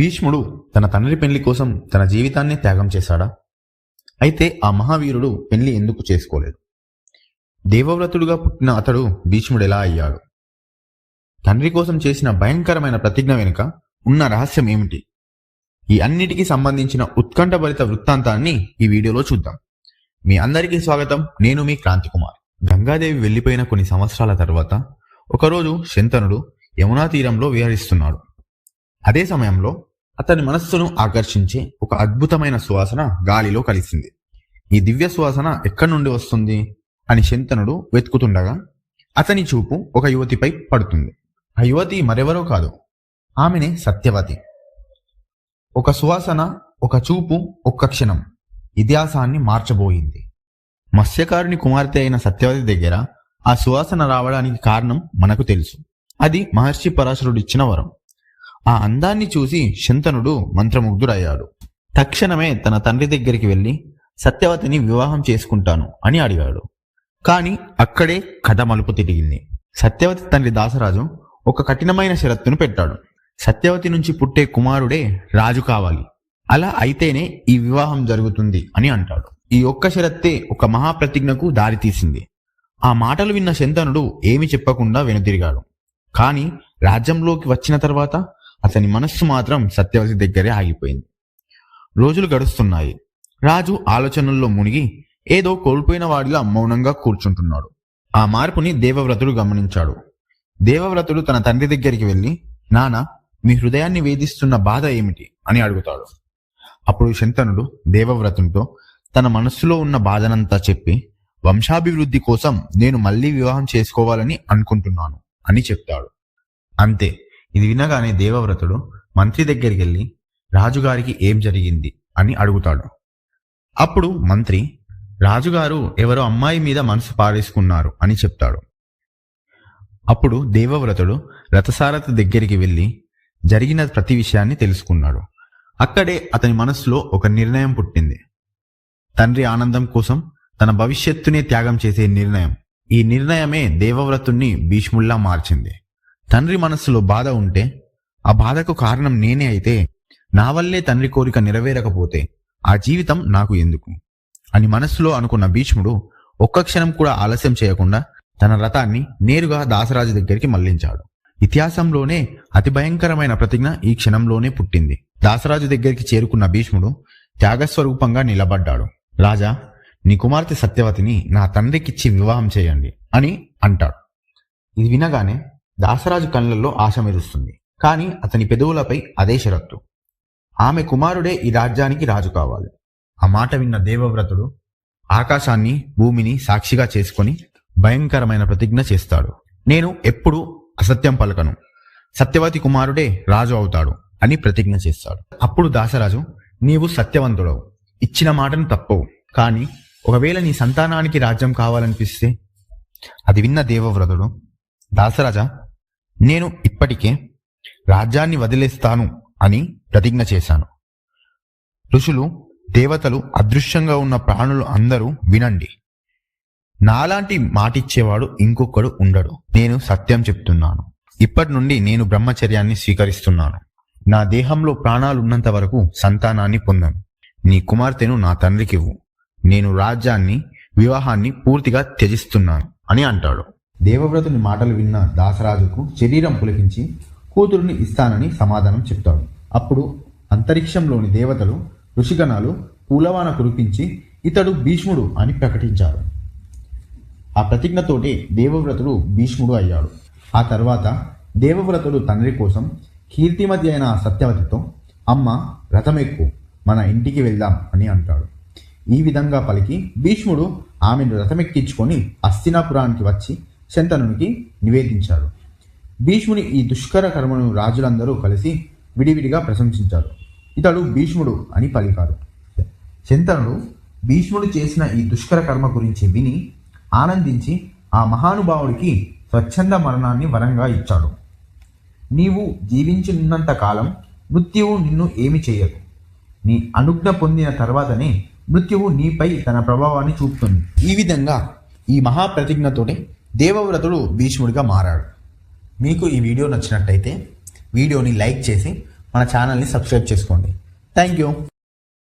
భీష్ముడు తన తండ్రి పెళ్ళి కోసం తన జీవితాన్ని త్యాగం చేశాడా? అయితే ఆ మహావీరుడు పెళ్ళి ఎందుకు చేసుకోలేదు? దేవవ్రతుడుగా పుట్టిన అతడు భీష్ముడు ఎలా అయ్యాడు? తండ్రి కోసం చేసిన భయంకరమైన ప్రతిజ్ఞ వెనుక ఉన్న రహస్యం ఏమిటి? ఈ అన్నిటికీ సంబంధించిన ఉత్కంఠభరిత వృత్తాంతాన్ని ఈ వీడియోలో చూద్దాం. మీ అందరికీ స్వాగతం. నేను మీ క్రాంతికుమార్. గంగాదేవి వెళ్ళిపోయిన కొన్ని సంవత్సరాల తర్వాత ఒకరోజు శంతనుడు యమునా తీరంలో విహరిస్తున్నాడు. అదే సమయంలో అతని మనస్సును ఆకర్షించే ఒక అద్భుతమైన సువాసన గాలిలో కలిసింది. ఈ దివ్య సువాసన ఎక్కడి నుండి వస్తుంది? అని శంతనుడు వెతుకుతుండగా అతని చూపు ఒక యువతిపై పడుతుంది. ఆ యువతి మరెవరో కాదు. ఆమెనే సత్యవతి. ఒక సువాసన ఒక చూపు ఒక్క క్షణం. ఇతిహాసాన్ని మార్చబోయింది. మత్స్యకారుని కుమార్తె అయిన సత్యవతి దగ్గర ఆ సువాసన రావడానికి కారణం మనకు తెలుసు. అది మహర్షి పరాశరుడిచ్చిన వరం. ఆ అందాన్ని చూసి శంతనుడు మంత్రముగ్ధుడయ్యాడు. తక్షణమే తన తండ్రి దగ్గరికి వెళ్ళి సత్యవతిని వివాహం చేసుకుంటాను అని అడిగాడు. కాని అక్కడే కథ మలుపు తిరిగింది. సత్యవతి తండ్రి దాసరాజు ఒక కఠినమైన షరత్తును పెట్టాడు. సత్యవతి నుంచి పుట్టే కుమారుడే రాజు కావాలి. అలా అయితేనే ఈ వివాహం జరుగుతుంది అని అంటాడు. ఈ ఒక్క షరత్తే ఒక మహాప్రతిజ్ఞకు దారితీసింది ఆ మాటలు విన్న శంతనుడు ఏమి చెప్పకుండా వెనుతిరిగాడు. కాని రాజ్యంలోకి వచ్చిన తర్వాత అతని మనస్సు మాత్రం సత్యవతి దగ్గరే ఆగిపోయింది. రోజులు గడుస్తున్నాయి. రాజు ఆలోచనల్లో మునిగి ఏదో కోల్పోయిన వాడిలా మౌనంగా కూర్చుంటున్నాడు. ఆ మార్పుని దేవవ్రతుడు గమనించాడు. దేవవ్రతుడు తన తండ్రి దగ్గరికి వెళ్ళి నాన్న మీ హృదయాన్ని వేధిస్తున్న బాధ ఏమిటి? అని అడుగుతాడు. అప్పుడు శంతనుడు దేవవ్రతునితో తన మనస్సులో ఉన్న బాధనంతా చెప్పి వంశాభివృద్ధి కోసం నేను మళ్ళీ వివాహం చేసుకోవాలని అనుకుంటున్నాను అని చెప్తాడు. అంతే. ఇది వినగానే దేవవ్రతుడు మంత్రి దగ్గరికి వెళ్ళి రాజుగారికి ఏం జరిగింది అని అడుగుతాడు. అప్పుడు మంత్రి రాజుగారు ఎవరో అమ్మాయి మీద మనసు పారేసుకున్నారు అని చెప్తాడు. అప్పుడు దేవవ్రతుడు రథసారథి దగ్గరికి వెళ్ళి జరిగిన ప్రతి విషయాన్ని తెలుసుకున్నాడు. అక్కడే అతని మనస్సులో ఒక నిర్ణయం పుట్టింది. తండ్రి ఆనందం కోసం తన భవిష్యత్తునే త్యాగం చేసే నిర్ణయం. ఈ నిర్ణయమే దేవవ్రతుణ్ణి భీష్ముల్లా మార్చింది. తండ్రి మనస్సులో బాధ ఉంటే ఆ బాధకు కారణం నేనే అయితే నా వల్లే తండ్రి కోరిక నెరవేరకపోతే ఆ జీవితం నాకు ఎందుకు? అని మనస్సులో అనుకున్న భీష్ముడు ఒక్క క్షణం కూడా ఆలస్యం చేయకుండా తన రథాన్ని నేరుగా దాసరాజు దగ్గరికి మళ్ళించాడు. ఇతిహాసంలోనే అతి భయంకరమైన ప్రతిజ్ఞ ఈ క్షణంలోనే పుట్టింది. దాసరాజు దగ్గరికి చేరుకున్న భీష్ముడు త్యాగస్వరూపంగా నిలబడ్డాడు. రాజా నీ కుమార్తె సత్యవతిని నా తండ్రికిచ్చి వివాహం చేయండి అని అంటాడు. ఇది వినగానే దాసరాజు కళ్ళల్లో ఆశ మెరుస్తుంది. కానీ అతని పెదవులపై అదే షరత్తు. ఆమె కుమారుడే ఈ రాజ్యానికి రాజు కావాలి. ఆ మాట విన్న దేవవ్రతుడు ఆకాశాన్ని భూమిని సాక్షిగా చేసుకొని భయంకరమైన ప్రతిజ్ఞ చేస్తాడు. నేను ఎప్పుడు అసత్యం పలకను. సత్యవతి కుమారుడే రాజు అవుతాడు అని ప్రతిజ్ఞ చేస్తాడు. అప్పుడు దాసరాజు నీవు సత్యవంతుడవు. ఇచ్చిన మాటను తప్పవు. కానీ ఒకవేళ నీ సంతానానికి రాజ్యం కావాలనిపిస్తే అది విన్న దేవవ్రతుడు దాసరాజా నేను ఇప్పటికే రాజ్యాన్ని వదిలేస్తాను అని ప్రతిజ్ఞ చేశాను. ఋషులు దేవతలు అదృశ్యంగా ఉన్న ప్రాణులు అందరూ వినండి. నాలాంటి మాటిచ్చేవాడు ఇంకొకడు ఉండడు. నేను సత్యం చెప్తున్నాను. ఇప్పటి నుండి నేను బ్రహ్మచర్యాన్ని స్వీకరిస్తున్నాను. నా దేహంలో ప్రాణాలున్నంత వరకు సంతానాన్ని పొందాను. నీ కుమార్తెను నా తండ్రికివ్వు నేను రాజ్యాన్ని వివాహాన్ని పూర్తిగా త్యజిస్తున్నాను అని అంటాడు. దేవవ్రతుని మాటలు విన్న దాసరాజుకు శరీరం పులికించి కూతురుని ఇస్తానని సమాధానం చెప్తాడు. అప్పుడు అంతరిక్షంలోని దేవతలు ఋషిగణాలు పూలవాన కురిపించి ఇతడు భీష్ముడు అని ప్రకటించారు. ఆ ప్రతిజ్ఞతోటే దేవవ్రతుడు భీష్ముడు అయ్యాడు. ఆ తర్వాత దేవవ్రతుడు తండ్రి కోసం కీర్తిమతి అయిన సత్యవతితో అమ్మ రథమెక్కు మన ఇంటికి వెళ్దాం అని అంటాడు. ఈ విధంగా పలికి భీష్ముడు ఆమెను రథమెక్కించుకొని అస్తినాపురానికి వచ్చి శంతనునికి నివేదించాడు. భీష్ముని ఈ దుష్కర కర్మను రాజులందరూ కలిసి విడివిడిగా ప్రశంసించారు. ఇతడు భీష్ముడు అని పలికారు. శంతనుడు భీష్ముడు చేసిన ఈ దుష్కర కర్మ గురించి విని ఆనందించి ఆ మహానుభావుడికి స్వచ్ఛంద మరణాన్ని వరంగా ఇచ్చాడు. నీవు జీవించినంత కాలం మృత్యువు నిన్ను ఏమి చేయదు. నీ అనుజ్ఞ పొందిన తర్వాతనే మృత్యువు నీపై తన ప్రభావాన్ని చూపుతుంది. ఈ విధంగా ఈ మహాప్రతిజ్ఞతోనే దేవవ్రతుడు భీష్ముడిగా మారాడు. మీకు ఈ వీడియో నచ్చినట్టయితే వీడియోని లైక్ చేసి మన ఛానల్ని సబ్స్క్రైబ్ చేసుకోండి. Thank you.